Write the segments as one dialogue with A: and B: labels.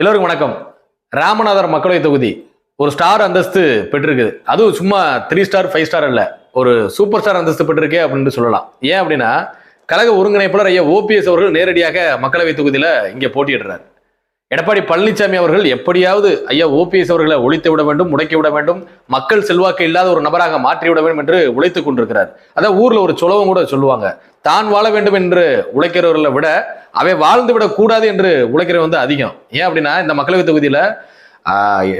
A: எல்லோருக்கும் வணக்கம். ராமநாதர் மக்களவை தொகுதி ஒரு ஸ்டார் அந்தஸ்து பெற்றிருக்குது அதுவும் சும்மா த்ரீ ஸ்டார் ஃபைவ் ஸ்டார் இல்லை ஒரு சூப்பர் ஸ்டார் அந்தஸ்து பெற்றிருக்கே அப்படின்னு சொல்லலாம். ஏன் அப்படின்னா கழக ஒருங்கிணைப்பாளர் ஐயா ஓபிஎஸ் அவர்கள் நேரடியாக மக்களவை தொகுதியில் இங்கே போட்டியிடுறார். எடப்பாடி பழனிசாமி அவர்கள் எப்படியாவது ஐயா ஓபிஎஸ் அவர்களை ஒழித்து விட வேண்டும் முடக்கி விட வேண்டும் மக்கள் செல்வாக்கு இல்லாத ஒரு நபராக மாற்றி விட வேண்டும் என்று உழைத்துக் கொண்டிருக்கிறார். அதான் ஊர்ல ஒரு சுலவம் கூட சொல்லுவாங்க. தான் வாழ வேண்டும் என்று உழைக்கிறவர்களை விட அவை வாழ்ந்து விட கூடாது என்று உழைக்கிறவன் வந்து அதிகம். ஏன் அப்படின்னா இந்த மக்களவை தொகுதியில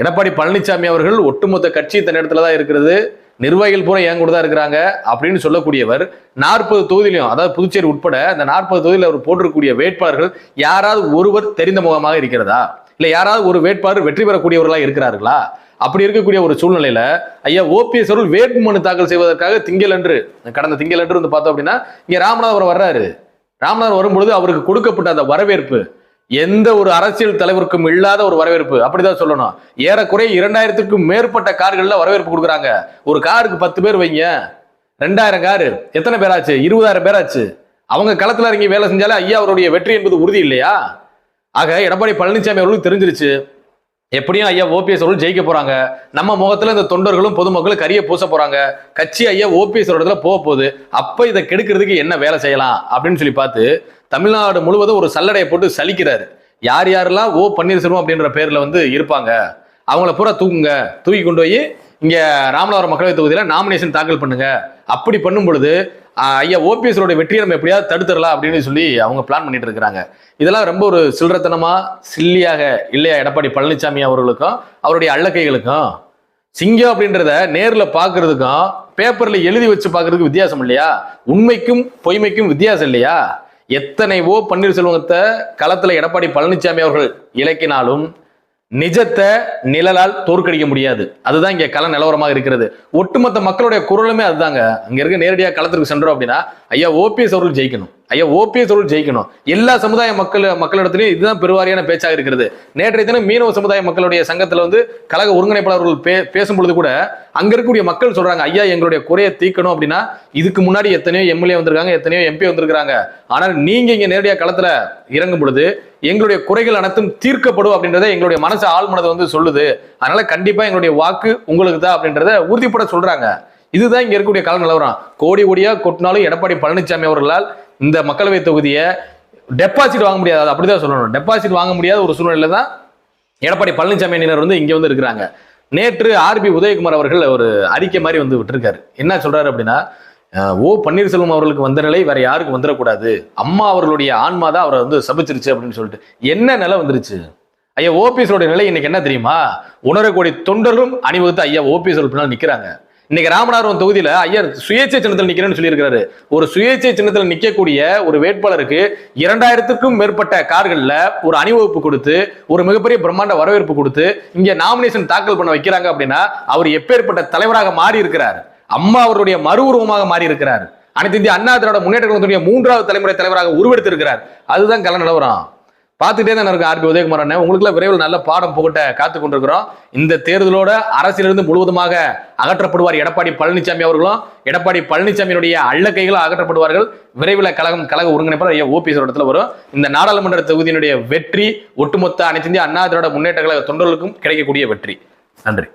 A: எடப்பாடி பழனிசாமி அவர்கள் ஒட்டுமொத்த கட்சி தன் இடத்துல தான் இருக்கிறது. நிர்வாகிகள் பூரா ஏன் கூட தான் இருக்கிறாங்க அப்படின்னு சொல்லக்கூடியவர் நாற்பது தொகுதியிலையும் அதாவது புதுச்சேரி உட்பட அந்த நாற்பது தொகுதியில் அவர் போட்டிருக்கக்கூடிய வேட்பாளர்கள் யாராவது ஒருவர் தெரிந்த முகமாக இருக்கிறதா? இல்லை யாராவது ஒரு வேட்பாளர் வெற்றி பெறக்கூடியவர்களாக இருக்கிறார்களா? அப்படி இருக்கக்கூடிய ஒரு சூழ்நிலையில ஐயா ஓபிஎஸ் அவர்கள் வேட்புமனு தாக்கல் செய்வதற்காக திங்களன்று கடந்த திங்களன்று வந்து பார்த்தோம் அப்படின்னா இங்கே ராமநாதபுரம் வர்றாரு. ராமநாதபுரம் வரும்பொழுது அவருக்கு கொடுக்கப்பட்ட அந்த வரவேற்பு எந்த ஒரு அரசியல் தலைவருக்கும் இல்லாத ஒரு வரவேற்பு. அப்படிதான் சொல்லணும். ஏறக்குறைய இரண்டாயிரத்துக்கும் மேற்பட்ட கார்கள்ல வரவேற்பு கொடுக்குறாங்க. ஒரு காருக்கு பத்து பேர் வைங்க. ரெண்டாயிரம் காரு. எத்தனை பேராச்சு? இருபதாயிரம் பேராச்சு. அவங்க களத்துல இறங்கி வேலை செஞ்சாலே ஐயா அவருடைய வெற்றி என்பது உறுதி இல்லையா? ஆக எடப்பாடி பழனிசாமி அவர்களுக்கு தெரிஞ்சிருச்சு. எப்படியும் ஐயா ஓபிஎஸ் அவர்கள் ஜெயிக்க போறாங்க. நம்ம முகத்துல இந்த தொண்டர்களும் பொதுமக்களும் கரிய பூச போறாங்க. கட்சி ஐயா ஓபிஎஸ் இடத்துல போக போகுது. அப்ப இதை கெடுக்கிறதுக்கு என்ன வேலை செய்யலாம் அப்படின்னு சொல்லி பார்த்து தமிழ்நாடு முழுவதும் ஒரு சல்லடையை போட்டு சலிக்கிறாரு. யார் யாரெல்லாம் ஓ பன்னீர்செல்வம் அப்படின்ற பேர்ல வந்து இருப்பாங்க அவங்கள பூரா தூக்குங்க. தூக்கி கொண்டு போய் இங்கே ராமநாதபுரம் மக்களவை தொகுதியில் நாமினேஷன் தாக்கல் பண்ணுங்க. அப்படி பண்ணும் பொழுது ஐயா ஓபிஎஸ் வெற்றியை நம்ம எப்படியாவது தடுத்துடலாம் அப்படின்னு சொல்லி அவங்க பிளான் பண்ணிட்டு இருக்கிறாங்க. இதெல்லாம் ரொம்ப ஒரு சில்லறத்தனமா சில்லியாக இல்லையா எடப்பாடி பழனிசாமி அவர்களுக்கும் அவருடைய அள்ளக்கைகளுக்கும் சிங்கம் அப்படின்றத நேரில் பார்க்கறதுக்கும் பேப்பரில் எழுதி வச்சு பார்க்கறதுக்கு வித்தியாசம் இல்லையா? உண்மைக்கும் பொய்மைக்கும் வித்தியாசம் இல்லையா? எத்தனை ஓ பன்னீர்செல்வத்தை களத்தில் எடப்பாடி பழனிசாமி அவர்கள் இலக்கினாலும் நிஜத்தை நிழலால் தோற்கடிக்க முடியாது. அதுதான் இங்க கள நிலவரமாக இருக்கிறது. ஒட்டுமொத்த மக்களுடைய குரலுமே அதுதாங்க. அங்க இருக்க நேரடியாக களத்திற்கு சென்றோம் அப்படின்னா ஐயா ஓபிஎஸ் அவர்கள் ஜெயிக்கணும். ஐயா ஓபிஎஸ் அவர்கள் ஜெயிக்கணும். எல்லா சமுதாய மக்கள் மக்களிடத்திலையும் இதுதான் பெருவாரியான பேச்சாக இருக்கிறது. நேற்றைய தினம் மீனவ சமுதாய மக்களுடைய சங்கத்தில் வந்து கழக ஒருங்கிணைப்பாளர்கள் பே பேசும்பொழுது கூட அங்கே இருக்கக்கூடிய மக்கள் சொல்றாங்க ஐயா எங்களுடைய குறையை தீர்க்கணும் அப்படின்னா இதுக்கு முன்னாடி எத்தனையோ எம்எல்ஏ வந்திருக்காங்க எத்தனையோ எம்பி வந்திருக்கிறாங்க. ஆனால் நீங்க இங்க நேரடியாக களத்துல இறங்கும் பொழுது எங்களுடைய குறைகள் அனைத்தும் தீர்க்கப்படும் அப்படின்றத எங்களுடைய மனசு ஆழ்மனதை வந்து சொல்லுது. அதனால கண்டிப்பா எங்களுடைய வாக்கு உங்களுக்கு தான் அப்படின்றத உறுதிப்பட சொல்றாங்க. இதுதான் இங்க இருக்கக்கூடிய கால நிலவரம் கோடி கோடியா கொட்டினாலும் எடப்பாடி பழனிசாமி அவர்களால் இந்த மக்களவை தொகுதியை டெபாசிட் வாங்க முடியாது. அது அப்படிதான் சொல்லணும். டெபாசிட் வாங்க முடியாத ஒரு சூழ்நிலை தான் எடப்பாடி பழனிசாமி அணியினர் வந்து இங்க வந்து இருக்கிறாங்க. நேற்று ஆர்பி உதயகுமார் அவர்கள் ஒரு அறிக்கை மாதிரி வந்து விட்டுருக்காரு. என்ன சொல்றாரு அப்படின்னா ஓ பன்னீர்செல்வம் அவர்களுக்கு வந்த நிலை வேற யாருக்கும் வந்துடக்கூடாது. அம்மா அவர்களுடைய ஆன்மா தான் அவரை வந்து சபிச்சிருச்சு அப்படின்னு சொல்லிட்டு. என்ன நிலை வந்துருச்சு? ஐயா ஓபிஎஸோட நிலை இன்னைக்கு என்ன தெரியுமா? உணரக்கூடிய தொண்டரும் அணிவகுத்து ஐயா ஓபிஎஸ் பின்னால் நிற்கிறாங்க இன்னைக்கு ராமநாதபுரம் தொகுதியில ஐயர் சுயேட்சை சின்னத்தில் நிக்கிறேன்னு சொல்லியிருக்காரு ஒரு சுயேட்சை சின்னத்தில் நிக்கக்கூடிய ஒரு வேட்பாளருக்கு இரண்டாயிரத்துக்கும் மேற்பட்ட கார்கள்ல ஒரு அணிவகுப்பு கொடுத்து ஒரு மிகப்பெரிய பிரம்மாண்ட வரவேற்பு கொடுத்து இங்க நாமினேஷன் தாக்கல் பண்ண வைக்கிறாங்க அப்படின்னா அவர் எப்பேற்பட்ட தலைவராக மாறி இருக்கிறார் அம்மா அவருடைய மறு உருவமாக மாறி இருக்கிறார் அனைத்து இந்திய அண்ணா திராவிட முன்னேற்ற கழகத்துடைய மூன்றாவது தலைமுறை தலைவராக உருவெடுத்திருக்கிறார். அதுதான் கல நிலவரம் பார்த்துட்டே தான் இருக்கும் ஆர்பி உதயகுமார் அண்ணன் உங்களுக்குலாம் விரைவில் நல்ல பாடம் புகட்ட காத்து கொண்டிருக்கிறோம். இந்த தேர்தலோட அரசிலிருந்து முழுவதுமாக அகற்றப்படுவார் எடப்பாடி பழனிசாமி அவர்களும். எடப்பாடி பழனிசாமியினுடைய அள்ளக்கைகளும் அகற்றப்படுவார்கள். விரைவில் கழகம் கழக ஒருங்கிணைப்பாளர் ஐயா ஓபிஎஸ் இடத்துல வரும். இந்த நாடாளுமன்ற தொகுதியினுடைய வெற்றி ஒட்டுமொத்த அனைத்து இந்திய அண்ணா திராவிட முன்னேற்ற கழக தொண்டர்களுக்கும் கிடைக்கக்கூடிய வெற்றி. நன்றி.